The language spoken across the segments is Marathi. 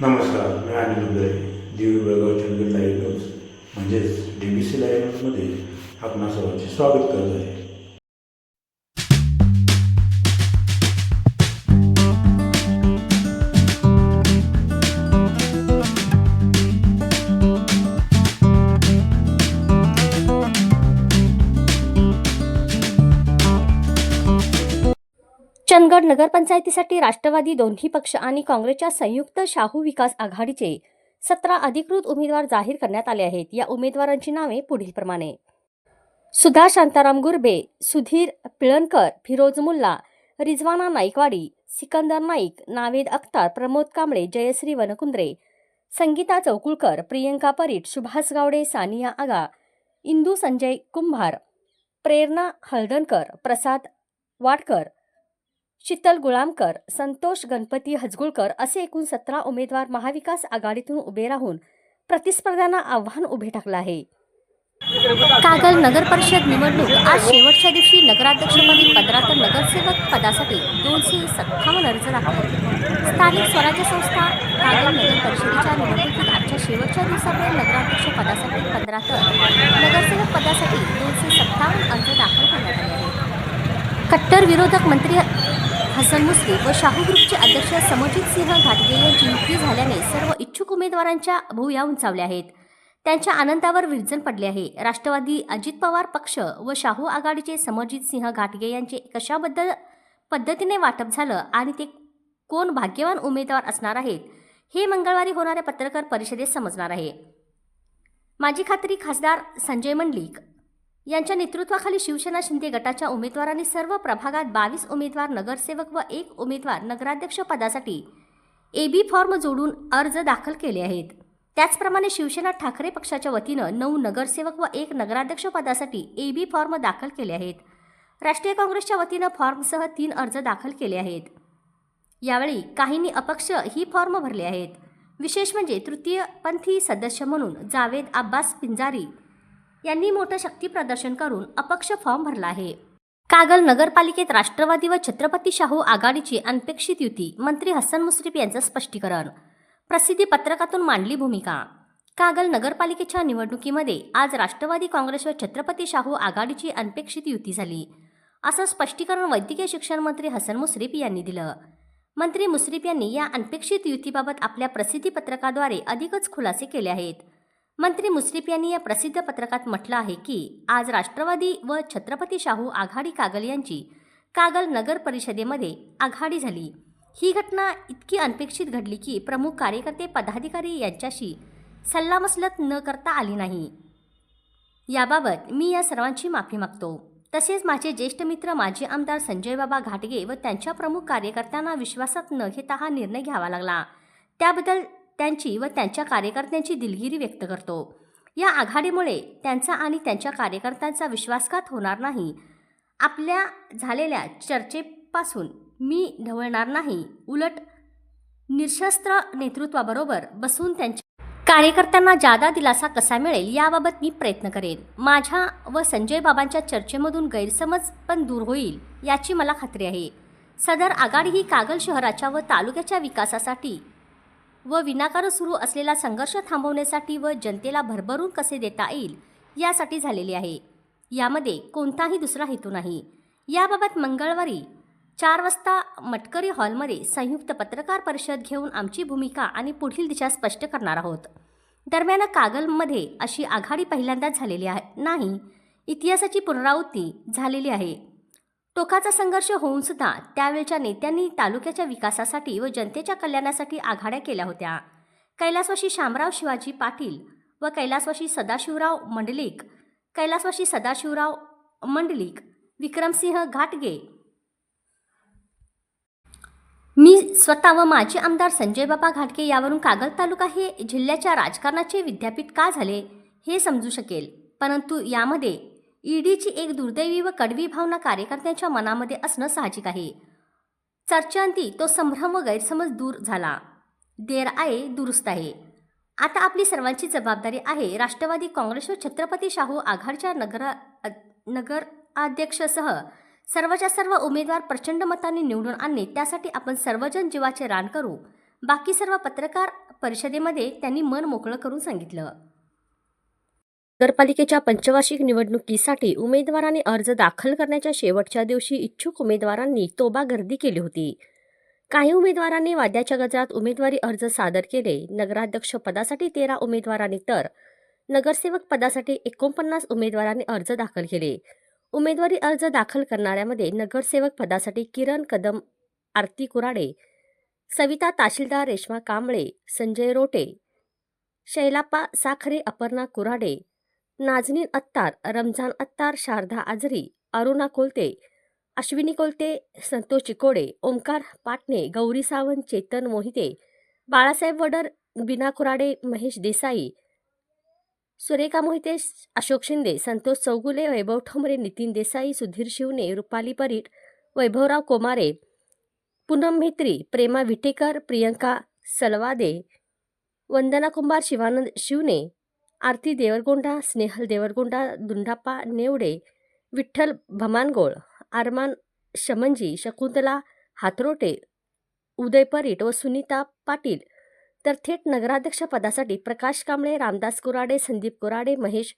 नमस्कार मी अनिल उदय दिवी बेळगाव चंदगड लाईव्ह न्यूज म्हणजेच डी बी सी लाईव्ह न्यूजमध्ये आपणा सर्वांचे स्वागत करत आहे. चंदगड नगरपंचायतीसाठी राष्ट्रवादी दोन्ही पक्ष आणि काँग्रेसच्या संयुक्त शाहू विकास आघाडीचे सतरा अधिकृत उमेदवार जाहीर करण्यात आले आहेत. या उमेदवारांची नावे पुढीलप्रमाणे. सुधा शांताराम गुरबे सुधीर पिळणकर फिरोज मुल्ला रिजवाना नाईकवाडी सिकंदर नाईक नावेद अख्तार प्रमोद कांबळे जयश्री वनकुंद्रे संगीता चौकुळकर प्रियंका परीट सुभाष गावडे सानिया आगा इंदू संजय कुंभार प्रेरणा हळदणकर प्रसाद वाडकर शीतल गुळामकर संतोष गणपती हजगुळकर असे एकूण सतरा उमेदवार महाविकास आघाडीतून उभे राहून प्रतिस्पर्ध्यांना आव्हान उभे टाकलं आहे. कागल नगर परिषद निवडणूक आज शेवटच्या दिवशी नगराध्यक्षपदी पंधरा तर नगरसेवक पदासाठी दोनशे सत्तावन्न अर्ज दाखल. स्थानिक स्वराज्य संस्था कागल नगर परिषदेच्या निवडणुकीत आजच्या शेवटच्या दिवसापर्यंत नगराध्यक्ष पदासाठी पंधरा तर नगरसेवक पदासाठी दोनशे सत्तावन्न अर्ज दाखल करण्यात आले आहेत. कट्टर विरोधक मंत्री हसन मुस्लिम व शाहू ग्रुपचे अध्यक्ष समजित सिंह घाटगे यांची युती झाल्याने सर्व इच्छुक उमेदवारांच्या भूया उंचावल्या आहेत. त्यांच्या आनंदावर विरजन पडले आहे. राष्ट्रवादी अजित पवार पक्ष व शाहू आघाडीचे समरजित सिंह घाटगे यांचे कशाबद्दल पद्धतीने वाटप झालं आणि ते कोण भाग्यवान उमेदवार असणार आहेत हे मंगळवारी होणाऱ्या पत्रकार परिषदेत समजणार आहे. माझी खात्री खासदार संजय मंडलिक यांच्या नेतृत्वाखाली शिवसेना शिंदे गटाच्या उमेदवारांनी सर्व प्रभागात बावीस उमेदवार नगरसेवक व एक उमेदवार नगराध्यक्ष पदासाठी बी फॉर्म जोडून अर्ज दाखल केले आहेत. त्याचप्रमाणे शिवसेना ठाकरे पक्षाच्या वतीनं नऊ नगरसेवक व एक नगराध्यक्ष पदासाठी बी फॉर्म दाखल केले आहेत. राष्ट्रीय काँग्रेसच्या वतीनं फॉर्मसह तीन अर्ज दाखल केले आहेत. यावेळी काहींनी अपक्ष ही फॉर्म भरले आहेत. विशेष म्हणजे तृतीयपंथी सदस्य म्हणून जावेद अब्बास पिंजारी यांनी मोठं शक्ती प्रदर्शन करून अपक्ष फॉर्म भरला आहे. कागल नगरपालिकेत राष्ट्रवादी व छत्रपती शाहू आघाडीची अनपेक्षित युती मंत्री हसन मुश्रीफ यांचं स्पष्टीकरण. प्रसिद्धी पत्रकातून मांडली भूमिका. कागल नगरपालिकेच्या निवडणुकीमध्ये आज राष्ट्रवादी काँग्रेस व छत्रपती शाहू आघाडीची अनपेक्षित युती झाली. असं स्पष्टीकरण वैद्यकीय शिक्षण मंत्री हसन मुश्रीफ यांनी दिलं. मंत्री मुश्रीफ यांनी या अनपेक्षित युतीबाबत आपल्या प्रसिद्धी पत्रकाद्वारे अधिकच खुलासे केले आहेत. मंत्री मुश्रीफ यांनी या प्रसिद्ध पत्रकात म्हटलं आहे की आज राष्ट्रवादी व छत्रपती शाहू आघाडी कागल यांची कागल नगर परिषदेमध्ये आघाडी झाली. ही घटना इतकी अनपेक्षित घडली की प्रमुख कार्यकर्ते पदाधिकारी यांच्याशी सल्लामसलत न करता आली नाही. याबाबत मी या सर्वांची माफी मागतो. तसेच माझे ज्येष्ठ मित्र माजी आमदार संजय बाबा घाटगे व त्यांच्या प्रमुख कार्यकर्त्यांना विश्वासात न घेता हा निर्णय घ्यावा लागला. त्याबद्दल त्यांची व त्यांच्या कार्यकर्त्यांची दिलगिरी व्यक्त करतो. या आघाडीमुळे त्यांचा आणि त्यांच्या कार्यकर्त्यांचा विश्वासघात होणार नाही. आपल्या झालेल्या चर्चेपासून मी ढवळणार नाही. उलट निशस्त्र नेतृत्वाबरोबर बसून त्यांच्या कार्यकर्त्यांना जादा दिलासा कसा मिळेल याबाबत मी प्रयत्न करेन. माझ्या व संजय बाबांच्या चर्चेमधून गैरसमज पण दूर होईल याची मला खात्री आहे. सदर आघाडी ही कागल शहराच्या व तालुक्याच्या विकासासाठी व विनाकारण सुरू असलेला संघर्ष थांबवण्यासाठी व जनतेला भरभरून कसे देता येईल यासाठी झालेली आहे. यामध्ये कोणताही दुसरा हेतू नाही. याबाबत मंगळवारी चार वाजता मटकरी हॉलमध्ये संयुक्त पत्रकार परिषद घेऊन आमची भूमिका आणि पुढील दिशा स्पष्ट करणार आहोत. दरम्यान कागलमध्ये अशी आघाडी पहिल्यांदाच झालेली आहे नाही इतिहासाची पुनरावृत्ती झालेली आहे. टोकाचा संघर्ष होऊन सुद्धा त्यावेळच्या नेत्यांनी तालुक्याच्या विकासासाठी व जनतेच्या कल्याणासाठी आघाड्या केल्या होत्या. कैलासवाशी शामराव शिवाजी पाटील व कैलासवाशी सदाशिवराव मंडलिक कैलासवाशी सदाशिवराव मंडलिक विक्रमसिंह घाटगे. मी स्वतः व माजी आमदार संजय बाबा घाटगे यावरून कागल तालुका हे जिल्ह्याच्या राजकारणाचे विद्यापीठ का झाले हे समजू शकेल परंतु यामध्ये ईडीची एक दुर्दैवी व कडवी भावना कार्यकर्त्यांच्या मनामध्ये असणं साहजिक आहे. चर्चांती तो संभ्रम व गैरसमज दूर झाला. देर आहे दुरुस्त आहे. आता आपली सर्वांची जबाबदारी आहे राष्ट्रवादी काँग्रेस व छत्रपती शाहू आघाडच्या नगर नगर अध्यक्षसह सर्वच्या सर्व उमेदवार प्रचंड मताने निवडून आणणे त्यासाठी आपण सर्वजण जीवाचे रान करू. बाकी सर्व पत्रकार परिषदेमध्ये त्यांनी मन मोकळं करून सांगितलं. नगरपालिकेच्या पंचवार्षिक निवडणुकीसाठी उमेदवारांनी अर्ज दाखल करण्याच्या शेवटच्या दिवशी इच्छुक उमेदवारांनी तोबा गर्दी केली होती. काही उमेदवारांनी वाद्याच्या गजरात उमेदवारी अर्ज सादर केले. नगराध्यक्ष पदासाठी तेरा उमेदवारांनी तर नगरसेवक पदासाठी एकोणपन्नास उमेदवारांनी अर्ज दाखल केले. उमेदवारी अर्ज दाखल करणाऱ्यामध्ये नगरसेवक पदासाठी किरण कदम आरती कुराडे सविता तहसीलदार रेश्मा कांबळे संजय रोटे शैलापा साखरे अपर्णा कुराडे नाजनीन अत्तार रमजान अत्तार शारदा आजरी अरुणा कोलते अश्विनी कोलते संतोष चिकोडे ओंकार पाटणे गौरी सावंत चेतन मोहिते बाळासाहेब वडर बिना कुराडे महेश देसाई सुरेखा मोहिते अशोक शिंदे संतोष चौगुले वैभव ठोंबरे नितीन देसाई सुधीर शिवने रुपाली परीट वैभवराव कोमारे पूनम मेत्री प्रेमा विटेकर प्रियंका सलवादे वंदना कुंभार शिवानंद शिवने आरती देवरगोंडा स्नेहल देवरगोंडा दुंडाप्पा नेवडे विठ्ठल भमानगोळ आरमान शमंजी शकुंतला हातरोटे उदय परीट व सुनीता पाटील. तर थेट नगराध्यक्षपदासाठी प्रकाश कांबळे रामदास कुराडे संदीप कुराडे महेश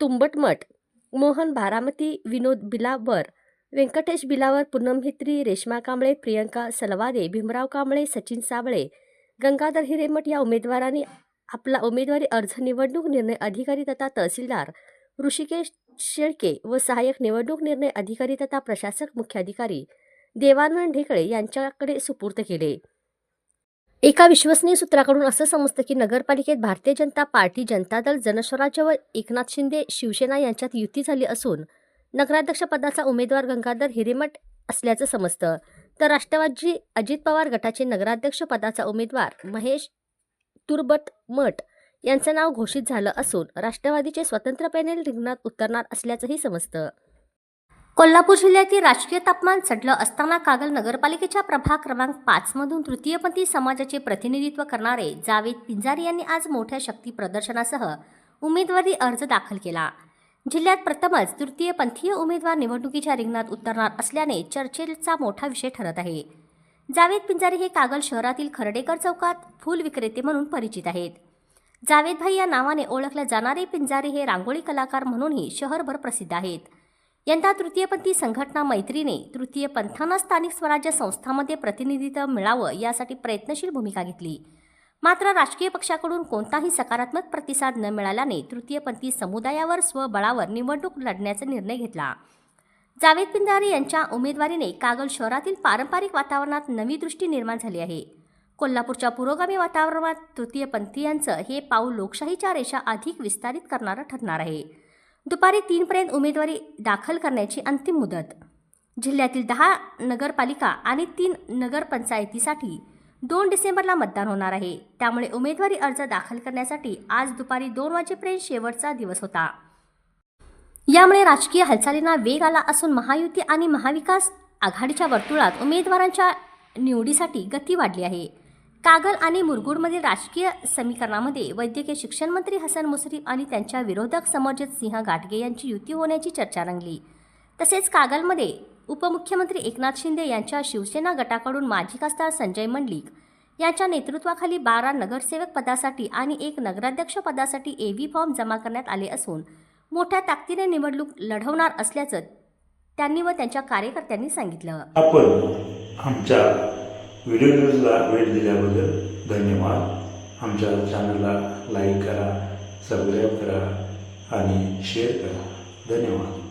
तुंबटमठ मोहन बारामती विनोद बिलावर व्यंकटेश बिलावर पूनम भित्री रेश्मा कांबळे प्रियंका सलवादे भीमराव कांबळे सचिन साबळे गंगाधर हिरेमठ या उमेदवारांनी आपला उमेदवारी अर्ज निवडणूक निर्णय अधिकारी तथा तहसीलदार ऋषिकेश शेळके व सहाय्यक निवडणूक निर्णय अधिकारी तथा प्रशासक मुख्याधिकारी देवानंद ढेकळे यांच्याकडे सुपूर्द केले. एका विश्वसनीय सूत्राकडून असं समजतं की नगरपालिकेत भारतीय जनता पार्टी जनता दल जनस्वराज्य व एकनाथ शिंदे शिवसेना यांच्यात युती झाली असून नगराध्यक्षपदाचा उमेदवार गंगाधर हिरेमठ असल्याचं समजतं. तर राष्ट्रवादी अजित पवार गटाचे नगराध्यक्षपदाचा उमेदवार महेश तुरबटमठ यांचं नाव घोषित झालं असून राष्ट्रवादीचे स्वतंत्र पॅनेल रिंगणात उतरणार असल्याचंही समजतं. कोल्हापूर जिल्ह्यातील राजकीय तापमान चढलं असताना कागल नगरपालिकेच्या प्रभाग क्रमांक पाचमधून तृतीयपंथी समाजाचे प्रतिनिधित्व करणारे जावेद पिंजारी यांनी आज मोठ्या शक्ती प्रदर्शनासह उमेदवारी अर्ज दाखल केला. जिल्ह्यात प्रथमच तृतीयपंथीय उमेदवार निवडणुकीच्या रिंगणात उतरणार असल्याने चर्चेचा मोठा विषय ठरत आहे. जावेद पिंजारी हे कागल शहरातील खर्डेकर चौकात फूल विक्रेते म्हणून परिचित आहेत. जावेद भाई या नावाने ओळखले जाणारे पिंजारी हे रांगोळी कलाकार म्हणूनही शहरभर प्रसिद्ध आहेत. यंदा तृतीयपंथी संघटना मैत्रीने तृतीय पंथांना स्थानिक स्वराज्य संस्थांमध्ये प्रतिनिधित्व मिळावं यासाठी प्रयत्नशील भूमिका घेतली. मात्र राजकीय पक्षाकडून कोणताही सकारात्मक प्रतिसाद न मिळाल्याने तृतीयपंथी समुदायावर स्वबळावर निवडणूक लढण्याचा निर्णय घेतला. जावेद पिंजारी यांच्या उमेदवारीने कागल शहरातील पारंपरिक वातावरणात नवी दृष्टी निर्माण झाली आहे. कोल्हापूरच्या पुरोगामी वातावरणात तृतीयपंथीयांचं हे पाऊल लोकशाहीच्या रेषा अधिक विस्तारित करणारं ठरणार आहे. दुपारी तीनपर्यंत उमेदवारी दाखल करण्याची अंतिम मुदत. जिल्ह्यातील दहा नगरपालिका आणि तीन नगरपंचायतीसाठी दोन डिसेंबरला मतदान होणार आहे. त्यामुळे उमेदवारी अर्ज दाखल करण्यासाठी आज दुपारी दोन वाजेपर्यंत शेवटचा दिवस होता. यामुळे राजकीय हालचालींना वेग आला असून महायुती आणि महाविकास आघाडीच्या वर्तुळात उमेदवारांच्या निवडीसाठी गती वाढली आहे. कागल आणि मुरगुडमधील राजकीय समीकरणामध्ये वैद्यकीय शिक्षण मंत्री हसन मुश्रीफ आणि त्यांच्या विरोधक समरजित सिंह गाडगे यांची युती होण्याची चर्चा रंगली. तसेच कागलमध्ये उपमुख्यमंत्री एकनाथ शिंदे यांच्या शिवसेना गटाकडून माजी खासदार संजय मंडलिक यांच्या नेतृत्वाखाली बारा नगरसेवक पदासाठी आणि एक नगराध्यक्ष पदासाठी एव्ही फॉर्म जमा करण्यात आले असून मोठ्या ताकदीने निवडणूक लढवणार असल्याचं त्यांनी व त्यांच्या कार्यकर्त्यांनी सांगितलं. आपण आमच्या व्हिडिओ न्यूजला वेळ दिल्याबद्दल धन्यवाद. आमच्या चॅनलला लाईक करा सबस्क्राईब करा आणि शेअर करा. धन्यवाद.